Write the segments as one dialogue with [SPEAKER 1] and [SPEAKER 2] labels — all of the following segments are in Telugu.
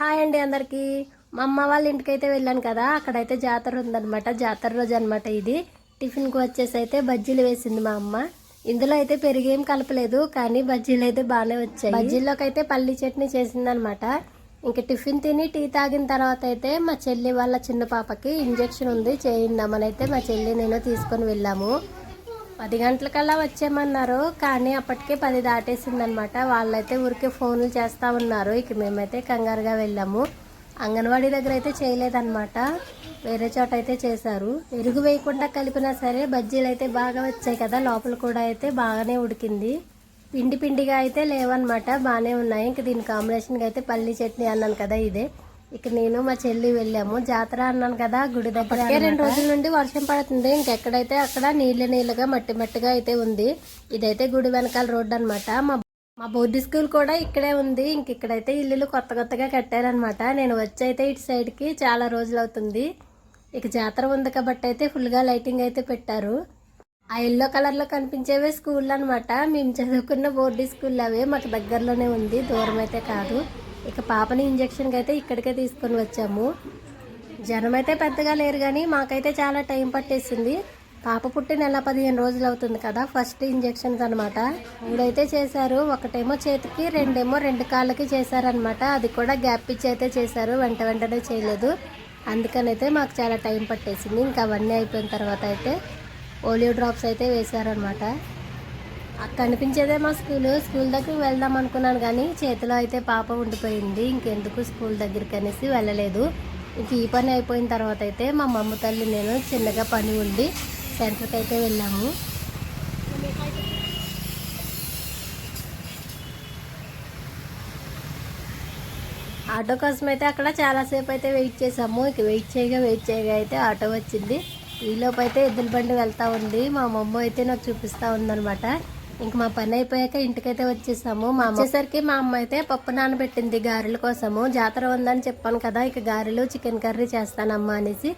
[SPEAKER 1] హాయ్ అండి అందరికి. మా అమ్మ వాళ్ళ ఇంటికి అయితే వెళ్ళాను కదా అక్కడైతే జాతర ఉందన్నమాట. జాతర రోజు అనమాట ఇది. టిఫిన్కి వచ్చేసి అయితే బజ్జీలు వేసింది మా అమ్మ. ఇందులో అయితే పెరిగేం కలపలేదు కానీ బజ్జీలు అయితే బాగానే వచ్చాయి. బజ్జీల్లోకి అయితే పల్లి చట్నీ చేసిందనమాట ఇంకా టిఫిన్ తిని టీ తాగిన తర్వాత అయితే మా చెల్లి వాళ్ళ చిన్న పాపకి ఇంజెక్షన్ ఉంది చేయిందామని అయితే మా చెల్లి నేను తీసుకొని వెళ్ళాము. పది గంటలకల్లా వచ్చేయమన్నారు కానీ అప్పటికే పది దాటేసింది అనమాట వాళ్ళైతే ఊరికే ఫోన్లు చేస్తూ ఉన్నారు. ఇక మేమైతే కంగారుగా వెళ్ళాము. అంగన్వాడీ దగ్గర అయితే చేయలేదన్నమాట వేరే చోట అయితే చేశారు. పెరుగు వేయకుండా కలిపినా సరే బజ్జీలు అయితే బాగా వచ్చాయి కదా. లోపల కూడా అయితే బాగానే ఉడికింది. పిండి పిండిగా అయితే లేవన్నమాట బాగానే ఉన్నాయి. ఇంక దీని కాంబినేషన్గా అయితే పల్లి చట్నీ అన్నాను కదా ఇదే. ఇక నేను మా చెల్లి వెళ్ళాము. జాతర అన్నాను కదా గుడి దగ్గర రెండు రోజుల నుండి వర్షం పడుతుంది. ఇంకెక్కడైతే అక్కడ నీళ్ళ నీళ్ళగా మట్టి మట్టిగా అయితే ఉంది. ఇదైతే గుడి వెనకాల రోడ్డు అనమాట మా మా బోర్డు స్కూల్ కూడా ఇక్కడే ఉంది. ఇంక ఇక్కడైతే ఇల్లులు కొత్త కొత్తగా కట్టారనమాట నేను వచ్చి అయితే ఇటు సైడ్కి చాలా రోజులు అవుతుంది. ఇక జాతర ఉంది కాబట్టి అయితే ఫుల్గా లైటింగ్ అయితే పెట్టారు. ఆ ఎల్లో కలర్లో కనిపించేవే స్కూల్ అనమాట మేము చదువుకున్న బోర్డు స్కూల్ అవే. మాకు దగ్గరలోనే ఉంది. దూరం అయితే కాదు. ఇక పాపని ఇంజక్షన్కి అయితే ఇక్కడికే తీసుకొని వచ్చాము. జనం అయితే పెద్దగా లేరు కానీ మాకైతే చాలా టైం పట్టేసింది. పాప పుట్టి నెల పదిహేను రోజులు అవుతుంది కదా ఫస్ట్ ఇంజక్షన్స్ అనమాట మూడైతే చేశారు ఒకటేమో చేతికి రెండేమో రెండు కాళ్ళకి చేశారనమాట అది కూడా గ్యాప్ ఇచ్చి అయితే చేశారు వెంట వెంటనే చేయలేదు. అందుకనైతే మాకు చాలా టైం పట్టేసింది. ఇంకా అవన్నీ అయిపోయిన తర్వాత అయితే పోలియో డ్రాప్స్ అయితే వేశారనమాట కనిపించేదే మా స్కూల్ స్కూల్ దగ్గరికి వెళ్దాం అనుకున్నాను కానీ చేతిలో అయితే పాప ఉండిపోయింది. ఇంకెందుకు స్కూల్ దగ్గరికి అనేసి వెళ్ళలేదు. ఇంక ఈ పని అయిపోయిన తర్వాత అయితే మా మమ్మ తల్లి నేను చిన్నగా పని ఉండి సెంటర్కి అయితే వెళ్ళాము. ఆటో కోసం అయితే అక్కడ చాలాసేపు అయితే వెయిట్ చేసాము ఇక వెయిట్ చేయగా వెయిట్ చేయగా అయితే ఆటో వచ్చింది. ఈలోపు అయితే ఎద్దుల బండి వెళ్తూ ఉంది. మా మమ్మ అయితే నాకు చూపిస్తూ ఉందనమాట ఇంక మా పని అయిపోయాక ఇంటికైతే వచ్చేసాము. మా వచ్చేసరికి మా అమ్మ అయితే పప్పు నానబెట్టింది గారెల కోసము. జాతర ఉందని చెప్పాను కదా ఇక గారెలు చికెన్ కర్రీ చేస్తానమ్మా అనేసి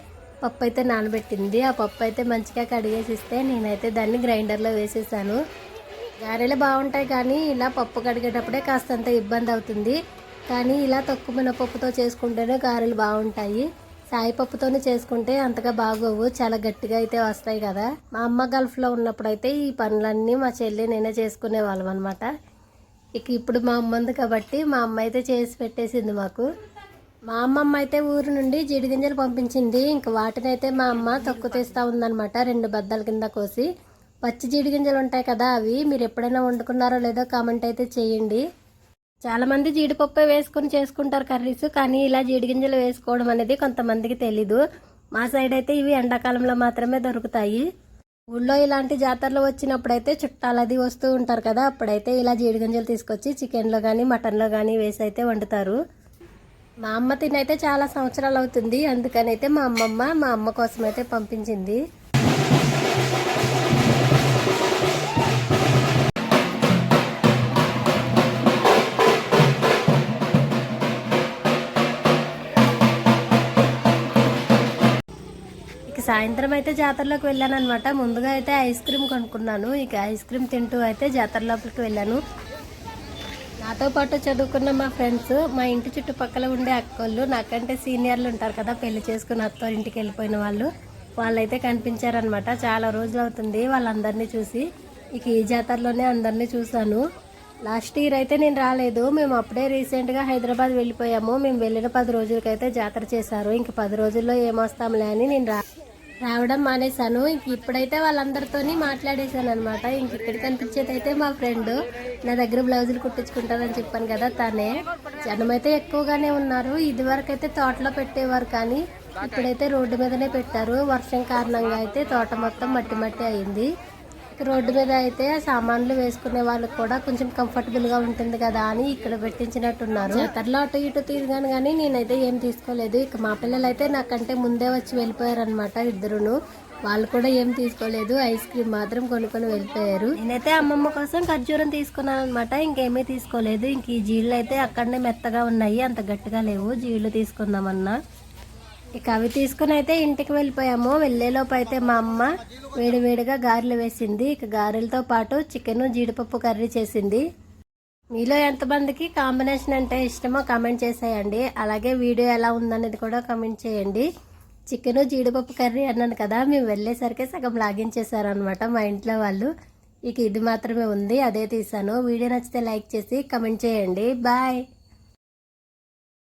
[SPEAKER 1] పప్పు అయితే నానబెట్టింది. ఆ పప్పు అయితే మంచిగా కడిగేసి ఇస్తే నేనైతే దాన్ని గ్రైండర్లో వేసేసాను. గారెలు బాగుంటాయి కానీ ఇలా పప్పు కడిగేటప్పుడే కాస్తంత ఇబ్బంది అవుతుంది. కానీ ఇలా తక్కువ మినపప్పుతో చేసుకుంటేనే గారెలు బాగుంటాయి. సాయిపప్పుతోనే చేసుకుంటే అంతగా బాగోవు. చాలా గట్టిగా అయితే వస్తాయి కదా. మా అమ్మ గల్ఫ్లో ఉన్నప్పుడు అయితే ఈ పనులన్నీ మా చెల్లి నేనే చేసుకునే వాళ్ళం అనమాట ఇక ఇప్పుడు మా అమ్మ ఉంది కాబట్టి మా అమ్మ అయితే చేసి పెట్టేసింది మాకు. మా అమ్మమ్మ అయితే ఊరు నుండి జీడి గింజలు పంపించింది. ఇంక వాటిని అయితే మా అమ్మ తక్కువ తీస్తూ ఉందన్నమాట. రెండు బద్దల కింద కోసి. పచ్చి జీడి గింజలు ఉంటాయి కదా అవి. మీరు ఎప్పుడైనా వండుకున్నారో లేదో కామెంట్ అయితే చేయండి. చాలామంది జీడిపప్పే జీడిపప్పు వేసుకొని చేసుకుంటారు కర్రీస్ కానీ ఇలా జీడి గింజలు వేసుకోవడం అనేది కొంతమందికి తెలీదు. మా సైడ్ అయితే ఇవి ఎండాకాలంలో మాత్రమే దొరుకుతాయి. ఊళ్ళో ఇలాంటి జాతరలు వచ్చినప్పుడైతే చుట్టాలు అది వస్తూ ఉంటారు కదా అప్పుడైతే ఇలా జీడి గింజలు తీసుకొచ్చి చికెన్లో కానీ మటన్లో కానీ వేసి అయితే వండుతారు. మా అమ్మ తినైతే చాలా సంవత్సరాలు అవుతుంది అందుకనైతే మా అమ్మమ్మ మా అమ్మ కోసం అయితే పంపించింది. సాయంత్రం అయితే జాతరలోకి వెళ్ళాను అనమాట ముందుగా అయితే ఐస్ క్రీమ్ కొనుక్కున్నాను. ఇక ఐస్ క్రీమ్ తింటూ అయితే జాతర లోపలికి వెళ్ళాను. నాతో పాటు చదువుకున్న మా ఫ్రెండ్స్ మా ఇంటి చుట్టుపక్కల ఉండే అక్కోళ్ళు నాకంటే సీనియర్లు ఉంటారు కదా పెళ్ళి చేసుకుని అత్తో ఇంటికి వెళ్ళిపోయిన వాళ్ళు. వాళ్ళైతే కనిపించారనమాట చాలా రోజులు అవుతుంది వాళ్ళందరినీ చూసి. ఇక ఈ జాతరలోనే అందరినీ చూశాను. లాస్ట్ ఇయర్ అయితే నేను రాలేదు. మేము అప్పుడే రీసెంట్గా హైదరాబాద్ వెళ్ళిపోయాము. మేము వెళ్ళిన పది రోజులకైతే జాతర చేశారు. ఇంక పది రోజుల్లో ఏమొస్తాంలే అని నేను రా రావడం మానేశాను. ఇంక ఇప్పుడైతే వాళ్ళందరితోని మాట్లాడేశాను అనమాట ఇంక ఇక్కడ కనిపించేది అయితే మా ఫ్రెండ్. నా దగ్గర బ్లౌజులు కుట్టించుకుంటారని చెప్పాను కదా తనే. జనమైతే ఎక్కువగానే ఉన్నారు. ఇదివరకు అయితే తోటలో పెట్టేవారు కానీ ఇప్పుడైతే రోడ్డు మీదనే పెట్టారు. వర్షం కారణంగా అయితే తోట మొత్తం మట్టి మట్టి అయింది. రోడ్డు మీద అయితే సామాన్లు వేసుకునే వాళ్ళకి కూడా కొంచెం కంఫర్టబుల్గా ఉంటుంది కదా అని ఇక్కడ పెట్టించినట్టున్నారు. జాతరలో అటు ఇటు తిరిగాను కానీ నేనైతే ఏం తీసుకోలేదు. ఇక మా పిల్లలు అయితే నాకంటే ముందే వచ్చి వెళ్ళిపోయారు అనమాట ఇద్దరును. వాళ్ళు కూడా ఏం తీసుకోలేదు. ఐస్ క్రీమ్ మాత్రం కొనుక్కొని వెళ్ళిపోయారు. నేనైతే అమ్మమ్మ కోసం ఖర్జూరం తీసుకున్నాను అనమాట ఇంకేమీ తీసుకోలేదు. ఇంక ఈ జీళ్ళు అయితే అక్కడనే మెత్తగా ఉన్నాయి. అంత గట్టిగా లేవు. జీళ్ళు తీసుకుందామన్నా. ఇక అవి తీసుకుని అయితే ఇంటికి వెళ్ళిపోయాము. వెళ్ళేలోపు అయితే మా అమ్మ వేడివేడిగా గారెలు వేసింది. ఇక గారెలతో పాటు చికెన్ జీడిపప్పు కర్రీ చేసింది. మీలో ఎంతమందికి కాంబినేషన్ అంటే ఇష్టమో కామెంట్ చేసేయండి. అలాగే వీడియో ఎలా ఉందనేది కూడా కామెంట్ చేయండి. చికెన్ జీడిపప్పు కర్రీ అన్నాను కదా మేము వెళ్ళేసరికి సగం లాగించేశారనమాట మా ఇంట్లో వాళ్ళు. ఇక ఇది మాత్రమే ఉంది అదే తీసాను. వీడియో నచ్చితే లైక్ చేసి కమెంట్ చేయండి. బాయ్.